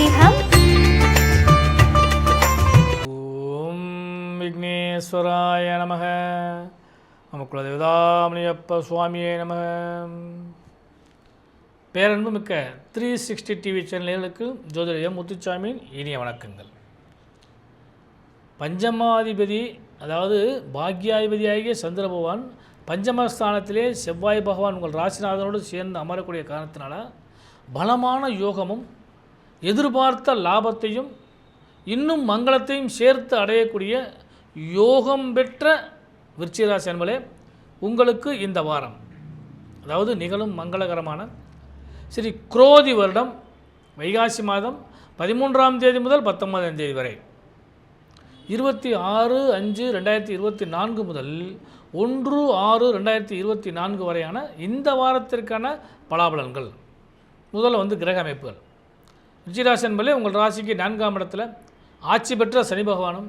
ஜோதிடம் ஓம் விக்னேஸ்வராய நமக. நம்ம குலதேவதாமணியப்ப சுவாமியே நம. பேரன்பு மிக்க த்ரீ சிக்ஸ்டி டிவி சேனல்களுக்கு ஜோதிடயம் முத்துச்சாமியின் இனிய வணக்கங்கள். பஞ்சமாதிபதி அதாவது பாக்யாதிபதியாகிய சந்திர பகவான் பஞ்சமஸ்தானத்திலே செவ்வாய் பகவான் உங்கள் ராசிநாதனோடு சேர்ந்து அமரக்கூடிய காரணத்தினால பலமான யோகமும் எதிர்பார்த்த லாபத்தையும் இன்னும் மங்களத்தையும் சேர்த்து அடையக்கூடிய யோகம் பெற்ற விருச்சிகராசி என்பதே உங்களுக்கு இந்த வாரம் அதாவது நிகழும் மங்களகரமான ஸ்ரீ குரோதி வருடம் வைகாசி மாதம் பதிமூன்றாம் தேதி முதல் பத்தொன்பதாம் தேதி வரை இருபத்தி ஆறு அஞ்சு ரெண்டாயிரத்தி இருபத்தி நான்கு முதல் ஒன்று ஆறு ரெண்டாயிரத்தி இருபத்தி நான்கு வரையான இந்த வாரத்திற்கான பலாபலன்கள். முதல்ல வந்து கிரக அமைப்புகள். ரிச்சிராசி என்பதே உங்கள் ராசிக்கு நான்காம் இடத்தில் ஆட்சி பெற்ற சனி பகவானும்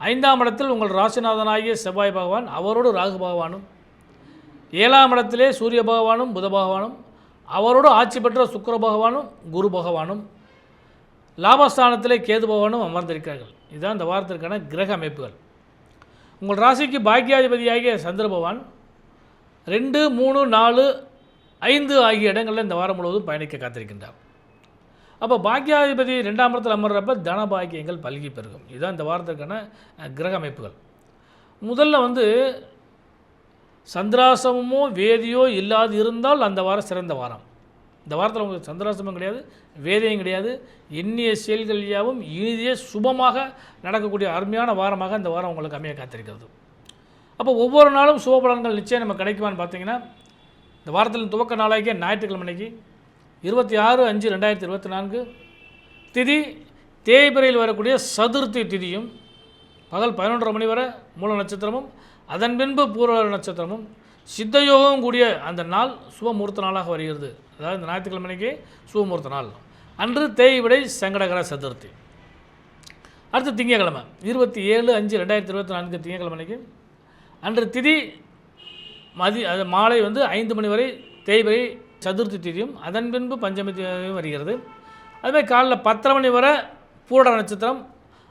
ஐந்தாம் இடத்தில் உங்கள் ராசிநாதனாகிய செவ்வாய் பகவான் அவரோடு ராகு பகவானும் ஏழாம் இடத்திலே சூரிய பகவானும் புத பகவானும் அவரோடு ஆட்சி பெற்ற சுக்கர பகவானும் குரு பகவானும் லாபஸ்தானத்திலே கேது பகவானும் அமர்ந்திருக்கிறார்கள். இதுதான் இந்த வாரத்திற்கான கிரக அமைப்புகள். உங்கள் ராசிக்கு பாக்கியாதிபதியாகிய சந்திர பகவான் ரெண்டு மூணு நாலு ஐந்து ஆகிய இடங்களில் இந்த வாரம் முழுவதும் பயணிக்க காத்திருக்கின்றார். அப்போ பாக்கியாதிபதி ரெண்டாம் இடத்தில் அமர்றப்ப தன பாக்கியங்கள் பல்கி பெருகும். இதுதான் இந்த வாரத்திற்கான கிரக அமைப்புகள். முதல்ல வந்து சந்திராசமோ வேதியோ இல்லாது இருந்தால் அந்த வாரம் சிறந்த வாரம். இந்த வாரத்தில் உங்களுக்கு சந்திராசமும் கிடையாது வேதையும் கிடையாது. எண்ணிய செயல்கள் யாவும் இனிதே சுபமாக நடக்கக்கூடிய அருமையான வாரமாக இந்த வாரம் உங்களுக்கு அமைய காத்திருக்கிறது. அப்போ ஒவ்வொரு நாளும் சுப பலன்கள் நிச்சயம் நம்ம கிடைக்குமான்னு பார்த்தீங்கன்னா இந்த வாரத்தில் துவக்க நாளாகிய ஞாயிற்றுக்கிழமை அன்னைக்கு இருபத்தி ஆறு அஞ்சு ரெண்டாயிரத்தி இருபத்தி நான்கு. திதி தேய்பிரையில் வரக்கூடிய சதுர்த்தி திதியும் பகல் பதினொன்றரை மணி வரை மூல நட்சத்திரமும் அதன் பின்பு பூர்வ நட்சத்திரமும் சித்தயோகம் கூடிய அந்த நாள் சுபமுகூர்த்த நாளாக வருகிறது. அதாவது இந்த ஞாயிற்றுக்கிழமைக்கு அன்னைக்கு சுபமுகூர்த்த நாள். அன்று தேய்விடை சங்கடகர சதுர்த்தி. அடுத்து திங்கக்கிழமை. இருபத்தி ஏழு அஞ்சு ரெண்டாயிரத்தி இருபத்தி நான்கு திங்கக்கிழமைக்கு. அன்று திதி மதி அது மாலை வந்து ஐந்து மணி வரை தேய்பிரை சதுர்த்தி திதியும் அதன் பின்பு பஞ்சமி திதியும் வருகிறது. அதுமாதிரி காலைல பத்தரை மணி வரை பூரட நட்சத்திரம்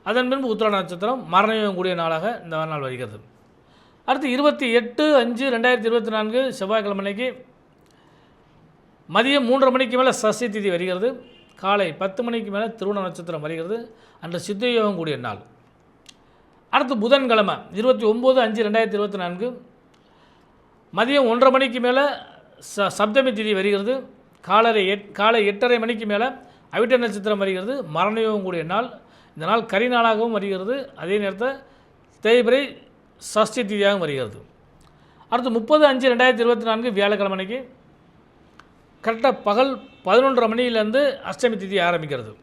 அதன் பின்பு உத்திர நட்சத்திரம் மரணயோகம் கூடிய நாளாக இந்த நாள் வருகிறது. அடுத்து இருபத்தி எட்டு அஞ்சு ரெண்டாயிரத்தி இருபத்தி நான்கு செவ்வாய்க்கிழமை அன்னைக்கு மதியம் மூன்றரை மணிக்கு மேலே சசி திதி வருகிறது. காலை பத்து மணிக்கு மேலே திருவண்ண நட்சத்திரம் வருகிறது. அன்று சித்தயோகம் கூடிய நாள். அடுத்து புதன்கிழமை இருபத்தி ஒம்பது அஞ்சு ரெண்டாயிரத்தி இருபத்தி நான்கு மதியம் ஒன்றரை மணிக்கு மேலே ச சப்தமி திதி வருகிறது. காலரை எட் காலை எட்டரை மணிக்கு மேலே அவிட்ட நட்சத்திரம் வருகிறது. மரணயோகம் கூடிய நாள். இந்த நாள் கரி நாளாகவும் வருகிறது. அதே நேரத்தில் தேய்பிரை சஷ்டி திதியாகவும் வருகிறது. அடுத்து முப்பது அஞ்சு ரெண்டாயிரத்தி இருபத்தி நான்கு வியாழக்கிழமை அன்னைக்கு கரெக்டாக பகல் பதினொன்றரை மணியிலேருந்து அஷ்டமி திதி ஆரம்பிக்கிறது.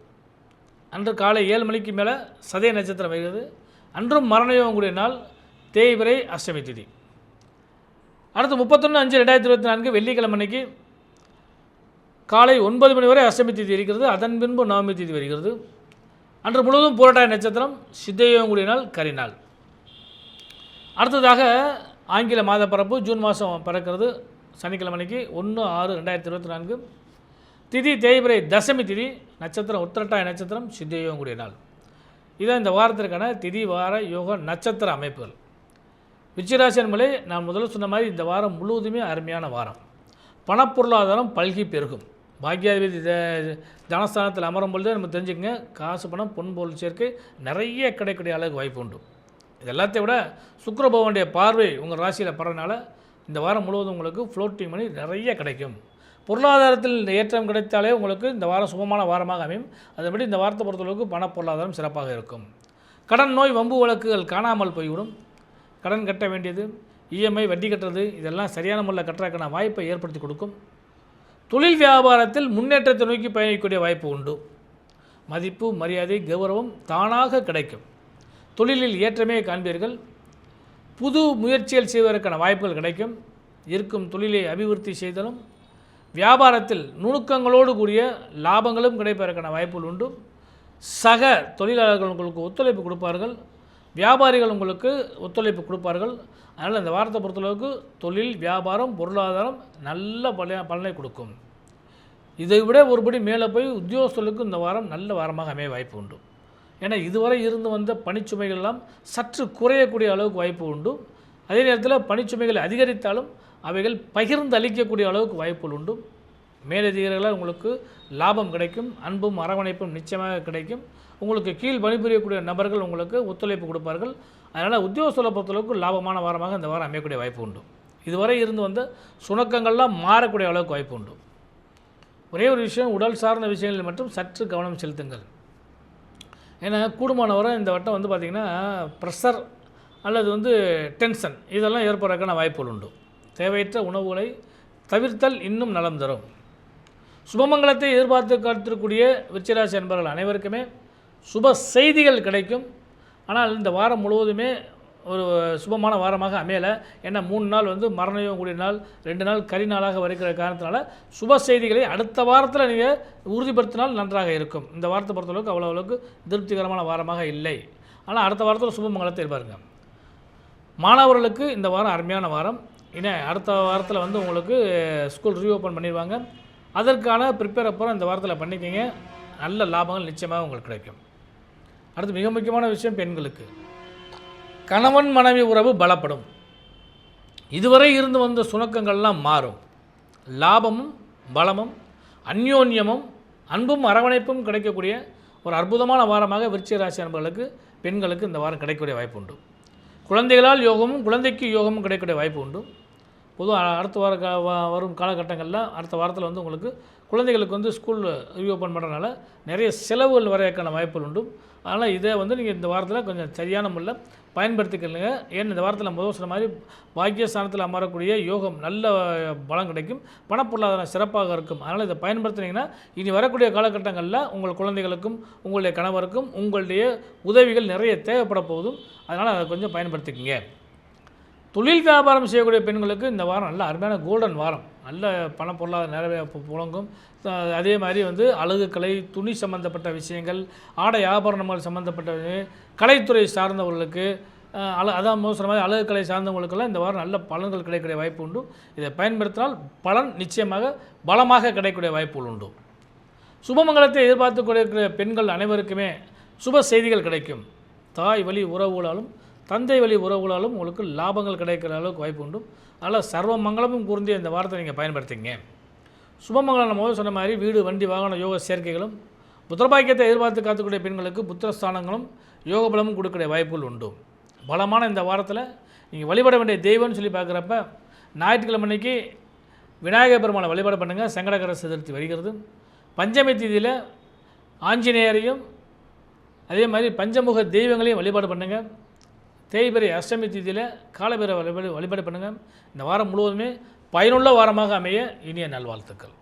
அன்று காலை ஏழு மணிக்கு மேலே சதய நட்சத்திரம் வருகிறது. அன்றும் மரணயோகம் கூடிய நாள் தேய்பிரை அஷ்டமி திதி. அடுத்து முப்பத்தொன்று அஞ்சு ரெண்டாயிரத்தி இருபத்தி நான்கு வெள்ளிக்கிழமை அன்னைக்கு காலை ஒன்பது மணி வரை அஷ்டமி திதி இருக்கிறது. அதன் பின்பு நவமி திதி வருகிறது. அன்று முழுவதும் புரட்டாய நட்சத்திரம் சித்தயோகம் கூடிய நாள் கரிநாள் அடுத்ததாக ஆங்கில மாத பிறப்பு ஜூன் மாதம் பிறக்கிறது. சனிக்கிழமை அன்னைக்கு ஒன்று ஆறு ரெண்டாயிரத்தி இருபத்தி நான்கு. திதி தேய்பிரை தசமி திதி நட்சத்திரம் உத்திரட்டாய நட்சத்திரம் சித்தயோகம் கூடிய நாள். இதான் இந்த வாரத்திற்கான திதி வார யோக நட்சத்திர அமைப்புகள். விச்சிராசி என்பதை நான் முதல்ல சொன்ன மாதிரி இந்த வாரம் முழுவதுமே அருமையான வாரம். பணப்பொருளாதாரம் பல்கி பெருகும். பாக்யாதிபதி தனஸ்தானத்தில் அமரும் பொழுது நம்ம தெரிஞ்சுக்கங்க காசு பணம் பொன் பொருள் சேர்க்கை நிறைய கிடைக்கக்கூடிய அளவுக்கு வாய்ப்பு உண்டு. இது எல்லாத்தையும் விட சுக்கரபவனுடைய பார்வை உங்கள் ராசியில் படுறதுனால இந்த வாரம் முழுவதும் உங்களுக்கு ஃப்ளோட்டிங் மணி நிறைய கிடைக்கும். பொருளாதாரத்தில் இந்த ஏற்றம் கிடைத்தாலே உங்களுக்கு இந்த வாரம் சுகமான வாரமாக அமையும். அதன்படி இந்த வாரத்தை பொறுத்தளவுக்கு பண பொருளாதாரம் சிறப்பாக இருக்கும். கடன் நோய் வம்பு வழக்குகள் காணாமல் போய்விடும். கடன் கட்ட வேண்டியது இஎம்ஐ வட்டி கட்டுறது இதெல்லாம் சரியான முறையில் கட்டுறதுக்கான வாய்ப்பை ஏற்படுத்தி கொடுக்கும். தொழில் வியாபாரத்தில் முன்னேற்றத்தை நோக்கி பயணிக்கக்கூடிய வாய்ப்பு உண்டு. மதிப்பு மரியாதை கௌரவம் தானாக கிடைக்கும். தொழிலில் ஏற்றமே காண்பீர்கள். புது முயற்சிகள் செய்வதற்கான வாய்ப்புகள் கிடைக்கும். இருக்கும் தொழிலை அபிவிருத்தி செய்தலும் வியாபாரத்தில் நுணுக்கங்களோடு கூடிய லாபங்களும் கிடைப்பதற்கான வாய்ப்புகள் உண்டு. சக தொழிலாளர்கள் உங்களுக்கு ஒத்துழைப்பு கொடுப்பார்கள். வியாபாரிகள் உங்களுக்கு ஒத்துழைப்பு கொடுப்பார்கள். அதனால் இந்த வாரத்தை பொறுத்தளவுக்கு தொழில் வியாபாரம் பொருளாதாரம் நல்ல பல பலனை கொடுக்கும். இதை விட ஒருபடி மேலே போய் உத்தியோகஸ்தர்களுக்கு இந்த வாரம் நல்ல வாரமாக அமைய வாய்ப்பு உண்டு. ஏன்னா இதுவரை இருந்து வந்த பணிச்சுமைகள் எல்லாம் சற்று குறையக்கூடிய அளவுக்கு வாய்ப்பு உண்டு. அதே நேரத்தில் பணிச்சுமைகள் அதிகரித்தாலும் அவைகள் பகிர்ந்து அளிக்கக்கூடிய அளவுக்கு வாய்ப்புகள் உண்டு. மேலதிகாரிகளால் உங்களுக்கு லாபம் கிடைக்கும் அன்பும் அரவணைப்பும் நிச்சயமாக கிடைக்கும். உங்களுக்கு கீழ் பணிபுரியக்கூடிய நபர்கள் உங்களுக்கு ஒத்துழைப்பு கொடுப்பார்கள். அதனால் உத்தியோகத்தில் பொறுத்தளவுக்கு லாபமான வாரமாக இந்த வாரம் அமையக்கூடிய வாய்ப்பு உண்டு. இதுவரை இருந்து வந்த சுணக்கங்கள்லாம் மாறக்கூடிய அளவுக்கு வாய்ப்பு உண்டு. ஒரே ஒரு விஷயம் உடல் சார்ந்த விஷயங்களில் மட்டும் சற்று கவனம் செலுத்துங்கள். ஏன்னா கூடுமானவரை இந்த வட்டம் வந்து பார்த்திங்கன்னா ப்ரெஷர் அல்லது வந்து டென்ஷன் இதெல்லாம் ஏற்படுறதுக்கான வாய்ப்புகள் உண்டு. தேவையற்ற உணவுகளை தவிர்த்தல் இன்னும் நலம் தரும். சுபமங்கலத்தை எதிர்பார்த்து காத்திருக்கக்கூடிய விருச்சிராசி அன்பர்கள் அனைவருக்குமே சுப செய்திகள் கிடைக்கும். ஆனால் இந்த வாரம் முழுவதுமே ஒரு சுபமான வாரமாக அமையலை. ஏன்னா மூணு நாள் வந்து மரணயோகம் கூடிய நாள் ரெண்டு நாள் கரி நாளாக வருகிற காரணத்தினால சுப செய்திகளை அடுத்த வாரத்தில் நீங்கள் உறுதிப்படுத்தினால் நன்றாக இருக்கும். இந்த வாரத்தை பொறுத்தளவுக்கு அவ்வளோ அளவுக்கு திருப்திகரமான வாரமாக இல்லை. ஆனால் அடுத்த வாரத்தில் சுபமங்கலத்தை இருப்பாருங்க மாணவர்களுக்கு இந்த வாரம் அருமையான வாரம். ஏன்னா அடுத்த வாரத்தில் வந்து உங்களுக்கு ஸ்கூல் ரீஓப்பன் பண்ணிடுவாங்க. அதற்கான ப்ரிப்பேர் அப்புறம் இந்த வாரத்தில் பண்ணிக்கிங்க. நல்ல லாபங்கள் நிச்சயமாக உங்களுக்கு கிடைக்கும். அடுத்து மிக முக்கியமான விஷயம் பெண்களுக்கு. கணவன் மனைவி உறவு பலப்படும். இதுவரை இருந்து வந்த சுணக்கங்கள்லாம் மாறும். லாபமும் பலமும் அந்யோன்யமும் அன்பும் அரவணைப்பும் கிடைக்கக்கூடிய ஒரு அற்புதமான வாரமாக விருச்சிக ராசி அன்பர்களுக்கு பெண்களுக்கு இந்த வாரம் கிடைக்கக்கூடிய வாய்ப்பு உண்டு. குழந்தைகளால் யோகமும் குழந்தைக்கு யோகமும் கிடைக்கக்கூடிய வாய்ப்பு உண்டு. பொதுவாக அடுத்த வார கா வரும் காலகட்டங்களில் அடுத்த வாரத்தில் வந்து உங்களுக்கு குழந்தைகளுக்கு வந்து ஸ்கூல் ரீஓப்பன் பண்ணுறதுனால நிறைய செலவுகள் வரையக்கான வாய்ப்புகள் உண்டு. அதனால் இதை வந்து நீங்கள் இந்த வாரத்தில் கொஞ்சம் சரியான முறையில் பயன்படுத்திக்கலுங்க ஏன் இந்த வாரத்தில் முதல் சொன்ன மாதிரி பாக்கியஸ்தானத்தில் அமரக்கூடிய யோகம் நல்ல பலம் கிடைக்கும். பணப்பொருளாதாரம் சிறப்பாக இருக்கும். அதனால் இதை பயன்படுத்தினீங்கன்னா இனி வரக்கூடிய காலகட்டங்களில் உங்கள் குழந்தைகளுக்கும் உங்களுடைய கணவருக்கும் உங்களுடைய உதவிகள் நிறைய தேவைப்பட போதும் அதனால் அதை கொஞ்சம் பயன்படுத்திக்கங்க. தொழில் வியாபாரம் செய்யக்கூடிய பெண்களுக்கு இந்த வாரம் நல்ல அருமையான கோல்டன் வாரம். நல்ல பண பொருளாதார நிறைய புழங்கும். அதே மாதிரி வந்து அழகுக்கலை துணி சம்பந்தப்பட்ட விஷயங்கள் ஆடை ஆபரணங்கள் சம்பந்தப்பட்ட கலைத்துறை சார்ந்தவர்களுக்கு அழ அதான் மோசமாக மாதிரி அழகுக்கலை சார்ந்தவங்களுக்கெல்லாம் இந்த வாரம் நல்ல பலன்கள் கிடைக்கக்கூடிய வாய்ப்பு உண்டு. இதை பயன்படுத்தினால் பலன் நிச்சயமாக பலமாக கிடைக்கக்கூடிய வாய்ப்புகள் உண்டு. சுபமங்கலத்தை எதிர்பார்த்து கொண்டிருக்கிற பெண்கள் அனைவருக்குமே சுப செய்திகள் கிடைக்கும். தாய் வழி உறவுகளாலும் தந்தை வழி உறவுகளாலும் உங்களுக்கு லாபங்கள் கிடைக்கிற அளவுக்கு வாய்ப்பு உண்டு. அதனால் சர்வ மங்களமும் கூர்ந்து இந்த வாரத்தை நீங்கள் பயன்படுத்திங்க. சுபமங்கலம் நம்ம சொன்ன மாதிரி வீடு வண்டி வாகன யோக சேர்க்கைகளும் புத்திரபாக்கியத்தை எதிர்பார்த்து காத்துக்கூடிய பெண்களுக்கு புத்திரஸ்தானங்களும் யோக பலமும் கொடுக்கக்கூடிய வாய்ப்புகள் உண்டு. பலமான இந்த வாரத்தில் நீங்கள் வழிபட வேண்டிய தெய்வம்னு சொல்லி பார்க்குறப்ப ஞாயிற்றுக்கிழமை அன்னைக்கு விநாயகர் பெருமானை வழிபாடு பண்ணுங்கள் சங்கடகர சதுர்த்தி வருகிறது. பஞ்சமி தேதியில் ஆஞ்சநேயரையும் அதே மாதிரி பஞ்சமுக தெய்வங்களையும் வழிபாடு பண்ணுங்கள் தேய்பிரை அஷ்டமி தேதியில் காலபேர வழிபாடு வழிபாடு பண்ணுங்கள் இந்த வாரம் முழுவதுமே பயனுள்ள வாரமாக அமைய இனிய நல்வாழ்த்துக்கள்.